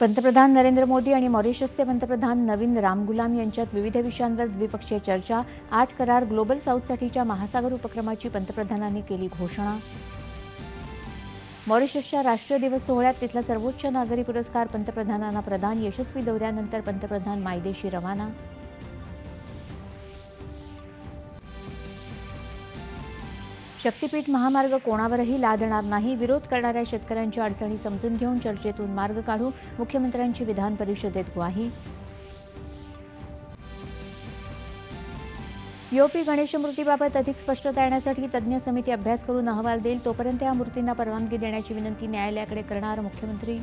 पंतप्रधान नरेंद्र मोदी आणि मॉरिशसचे पंतप्रधान नवीन रामगुलाम यांच्यात विविध विषयांवर द्विपक्षीय चर्चा आठ करार ग्लोबल साऊथसाठीच्या महासागर उपक्रमाची पंतप्रधानांनी केली घोषणा. मॉरिशसच्या राष्ट्रीय दिवस सोहळ्यात तिथला सर्वोच्च नागरी पुरस्कार पंतप्रधानांना प्रदान यशस्वी दौऱ्यानंतर पंतप्रधान मायदेशी रवाना. शक्तीपीठ महामार्ग कोणावरही लादणार नाही विरोध करणाऱ्या शेतकऱ्यांच्या अडचणी समजून घेऊन चर्चेतून मार्ग काढू मुख्यमंत्र्यांची विधान परिषदेत ग्वाही. योपी गणेश मूर्तीबाबत अधिक स्पष्टता येण्यासाठी तज्ज्ञ समिती अभ्यास करून अहवाल देईल तोपर्यंत या मूर्तींना परवानगी देण्याची विनंती न्यायालयाकडे करणार मुख्यमंत्री.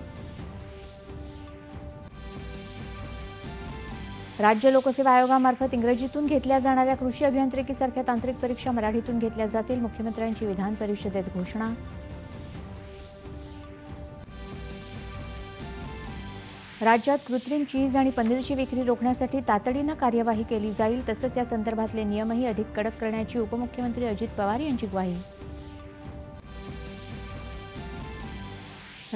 राज्य लोकसेवा आयोगामार्फत इंग्रजीतून घेतल्या जाणाऱ्या कृषी अभियांत्रिकीसारख्या तांत्रिक परीक्षा मराठीतून घेतल्या जातील. मुख्यमंत्र्यांची विधान परिषदेत घोषणा. राज्यात कृत्रिम चीज आणि पनीरची विक्री रोखण्यासाठी तातडीनं कार्यवाही केली जाईल. तसंच या संदर्भातले नियमही अधिक कडक करण्याची उपमुख्यमंत्री अजित पवार यांची ग्वाही.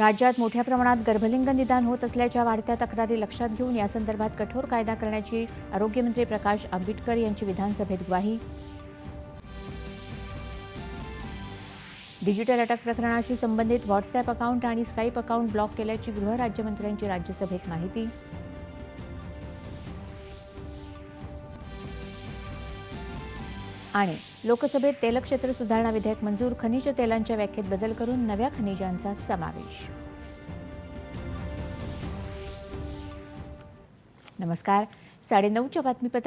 राज्यात मोठ्या प्रमाणात गर्भलिंग निदान होत असल्याच्या वाढत्या तक्रारी लक्षात घेऊन यासंदर्भात कठोर कायदा करण्याची आरोग्यमंत्री प्रकाश आंबेडकर यांची विधानसभेत ग्वाही. डिजिटल अटक प्रकरणाशी संबंधित व्हॉट्सअप अकाउंट आणि स्काईप अकाउंट ब्लॉक केल्याची गृहराज्यमंत्र्यांची राज्यसभेत माहिती. आणि लोकसभेत तेलक्षेत्र सुधारणा विधेयक मंजूर खनिज तेलांच्या व्याख्येत बदल करून नव्या खनिजांचा समावेश. नमस्कार. साडेनऊच्या बातमीपत्रात